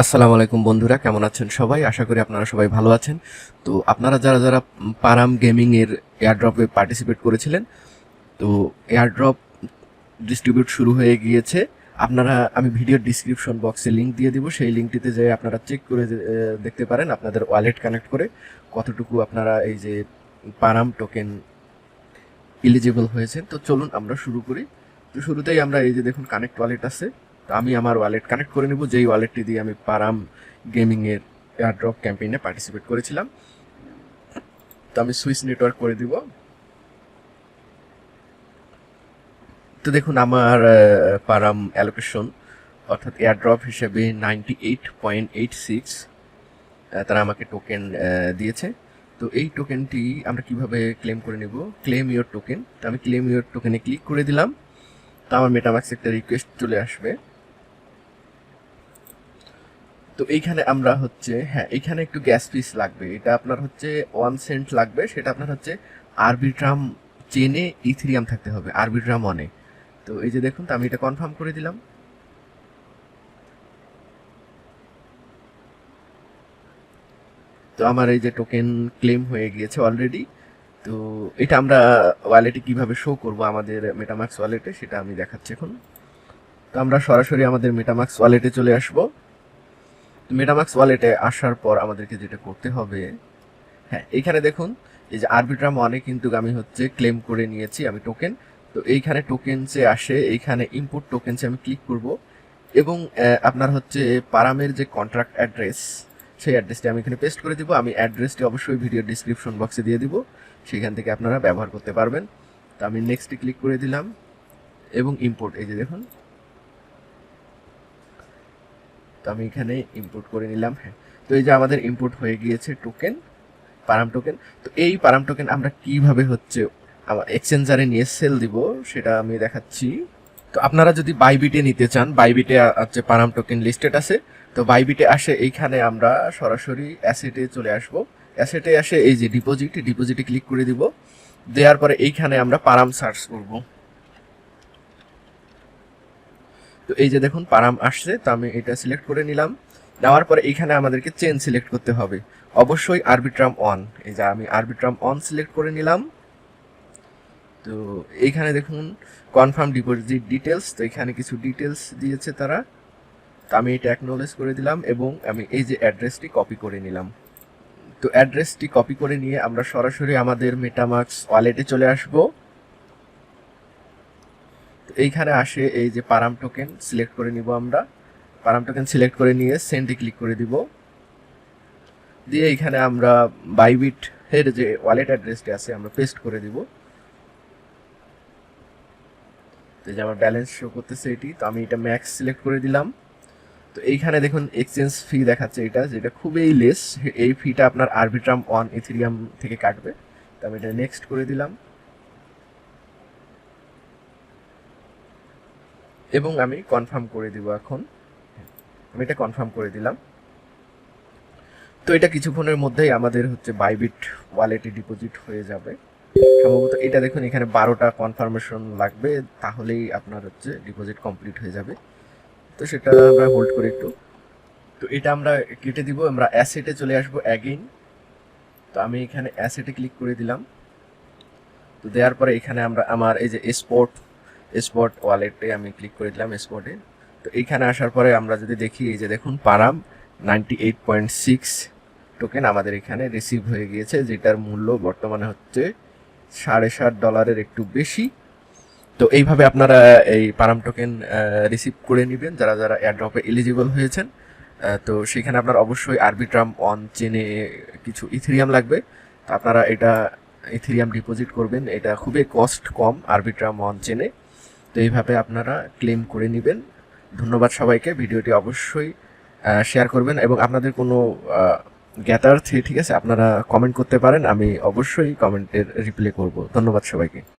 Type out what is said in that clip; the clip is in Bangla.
আসসালামু আলাইকুম বন্ধুরা, কেমন আছেন সবাই? আশা করি আপনারা সবাই ভালো আছেন। তো আপনারা যারা যারা পারাম গেমিং এর এয়ারড্রপে পার্টিসিপেট করেছিলেন, তো এয়ারড্রপ ডিস্ট্রিবিউট শুরু হয়ে গিয়েছে। আপনারা, আমি ভিডিওর ডিসক্রিপশন বক্সে লিংক দিয়ে দিব। সেই লিঙ্কটিতে যে আপনারা চেক করে দেখতে পারেন আপনাদের ওয়ালেট কানেক্ট করে কতটুকু আপনারা এই যে পারাম টোকেন এলিজিবল হয়েছেন। তো চলুন আমরা শুরু করি। তো শুরুতেই আমরা এই যে দেখুন কানেক্ট ওয়ালেট আছে। আমি আমার ওয়ালেট কানেক্ট করে নেব। যেই ওয়ালেটটি দিয়ে আমি পারাম গেমিং এর এয়ারড্রপ ক্যাম্পেইনে পার্টিসিপেট করেছিলাম, তো আমি সুইচ নেটওয়ার্ক করে দিব। তো দেখুন, আমার পারাম অ্যালোকেশন অর্থাৎ এয়ারড্রপ হিসেবে ninety eight point eight six তারা আমাকে টোকেন দিয়েছে। তো এই টোকেনটি আমরা কীভাবে ক্লেম করে নেব? ক্লেম ইওর টোকেন তো আমি ক্লেম ইওর টোকেনে ক্লিক করে দিলাম। তো আমার মেটামাক্স একটা রিকোয়েস্ট চলে আসবে। তো এইখানে আমরা হচ্ছে হ্যাঁ এইখানে একটু গ্যাস পিস লাগবে। এটা আপনার হচ্ছে ওয়ান সেন্ট লাগবে, সেটা আপনার হচ্ছে আরবিট্রাম চেনে ইথিরিয়াম থাকতে হবে আরবিট্রাম অনে তো এই যে দেখুন, তো আমি এটা কনফার্ম করে দিলাম। তো আমার এই যে টোকেন ক্লেম হয়ে গিয়েছে অলরেডি তো এটা আমরা ওয়ালেটে কীভাবে শো করব আমাদের মেটামাক্স ওয়ালেটে সেটা আমি দেখাচ্ছি এখন। তো আমরা সরাসরি আমাদের মেটামাক্স ওয়ালেটে চলে আসব। মেটামাক্স ওয়ালেটে আসার পর আমাদেরকে যেটা করতে হবে হ্যাঁ এখানে দেখুন, এই যে আরবিট্রাম ওয়ানে কিন্তু আমি হচ্ছে ক্লেম করে নিয়েছি আমি টোকেন তো এইখানে টোকেনসে আসে, এইখানে ইম্পোর্ট টোকেনসে আমি ক্লিক করব এবং আপনার হচ্ছে পারামের যে কন্ট্রাক্ট অ্যাড্রেস সেই অ্যাড্রেসটি আমি এখানে পেস্ট করে দিব, আমি অ্যাড্রেসটি অবশ্যই ভিডিও ডিসক্রিপশন বক্সে দিয়ে দিব, সেখান থেকে আপনারা ব্যবহার করতে পারবেন। তো আমি নেক্সটে ক্লিক করে দিলাম এবং ইম্পোর্ট এই যে দেখুন তো আমি এখানে ইম্পোর্ট করে নিলাম হ্যাঁ। তো এই যে আমাদের ইম্পোর্ট হয়ে গিয়েছে টোকেন পারাম টোকেন তো এই পারাম টোকেন আমরা কীভাবে হচ্ছে আমার এক্সচেঞ্জারে নিয়ে সেল দিব সেটা আমি দেখাচ্ছি। তো আপনারা যদি বাইবিটে নিতে চান বাইবিটে হচ্ছে পারাম টোকেন লিস্টেড আছে, তো বাইবিটে আসে এইখানে আমরা সরাসরি অ্যাসেটে চলে আসব। অ্যাসেটে আসে এই যে ডিপোজিট ডিপোজিটে ক্লিক করে দিব। দেওয়ার পরে এইখানে আমরা পারাম সার্চ করব। তো এই যে দেখুন, পারাম আসছে, তো আমি এটা সিলেক্ট করে নিলাম। নেওয়ার পরে এইখানে আমাদেরকে চেন সিলেক্ট করতে হবে। অবশ্যই আরবিট্রাম অন এই যে আমি আরবিট্রাম অন সিলেক্ট করে নিলাম। তো এইখানে দেখুন কনফার্ম ডিপোজিট ডিটেলস তো এখানে কিছু ডিটেলস দিয়েছে তারা। তো আমি এটা অ্যাকনোলেজ করে দিলাম এবং আমি এই যে অ্যাড্রেসটি কপি করে নিলাম। তো অ্যাড্রেসটি কপি করে নিয়ে আমরা সরাসরি আমাদের মেটামাক্স ওয়ালেটে চলে আসব। তো এইখানে আসে এই যে পারাম টোকেন সিলেক্ট করে নিব আমরা। পারাম টোকেন সিলেক্ট করে নিয়ে সেন্ডে ক্লিক করে দিব। দিয়ে এইখানে আমরা বাইবিট এর যে ওয়ালেট অ্যাড্রেসটি আছে আমরা পেস্ট করে দিব। তো যে আমার ব্যালেন্স শো করতেছে এটি, তো আমি এটা ম্যাক্স সিলেক্ট করে দিলাম। তো এইখানে দেখুন এক্সচেঞ্জ ফি দেখাচ্ছে এটা, যেটা খুবই লেস এই ফিটা আপনার আরবিট্রাম ওয়ান ইথিরিয়াম থেকে কাটবে। তো আমি এটা নেক্সট করে দিলাম। এবং আমি কনফার্ম করে দিব এখন। আমি এটা কনফার্ম করে দিলাম। তো এটা কিছুক্ষণের মধ্যেই আমাদের হচ্ছে বাইবিট ওয়ালেটে ডিপোজিট হয়ে যাবে। সম্ভবত এটা দেখুন, এখানে বারোটা কনফার্মেশন লাগবে, তাহলেই আপনার হচ্ছে ডিপোজিট কমপ্লিট হয়ে যাবে। তো সেটা আমরা হোল্ড করি একটু। তো এটা আমরা কেটে দিব, আমরা অ্যাসেটে চলে আসব অ্যাগেইন তো আমি এখানে অ্যাসেটে ক্লিক করে দিলাম। তো দেওয়ার পরে এখানে আমরা, আমার এই যে স্পট স্পট ওয়ালেটে আমি ক্লিক করে দিলাম স্পটে তো এইখানে আসার পরে আমরা যদি দেখি, এই যে দেখুন, Param ninety eight point six token আমাদের এখানে রিসিভ হয়ে গিয়েছে, যেটার মূল্য বর্তমানে হচ্ছে সাড়ে সাত ডলারের একটু বেশি। তো এইভাবে আপনারা এই পারাম টোকেন রিসিভ করে নেবেন, যারা যারা এয়ারড্রপে এলিজিবল হয়েছেন। তো সেখানে আপনার অবশ্যই আরবিট্রাম অন চেনে কিছু ইথিরিয়াম লাগবে। তো আপনারা এটা ইথেরিয়াম ডিপোজিট করবেন, এটা খুবই কস্ট কম আরবিট্রাম অন চেনে তো এইভাবে আপনারা ক্লেম করে নেবেন। ধন্যবাদ সবাইকে। ভিডিওটি অবশ্যই শেয়ার করবেন এবং আপনাদের কোনো জ্ঞাতার্থে, ঠিক আছে, আপনারা কমেন্ট করতে পারেন, আমি অবশ্যই কমেন্টের রিপ্লাই করব। ধন্যবাদ সবাইকে।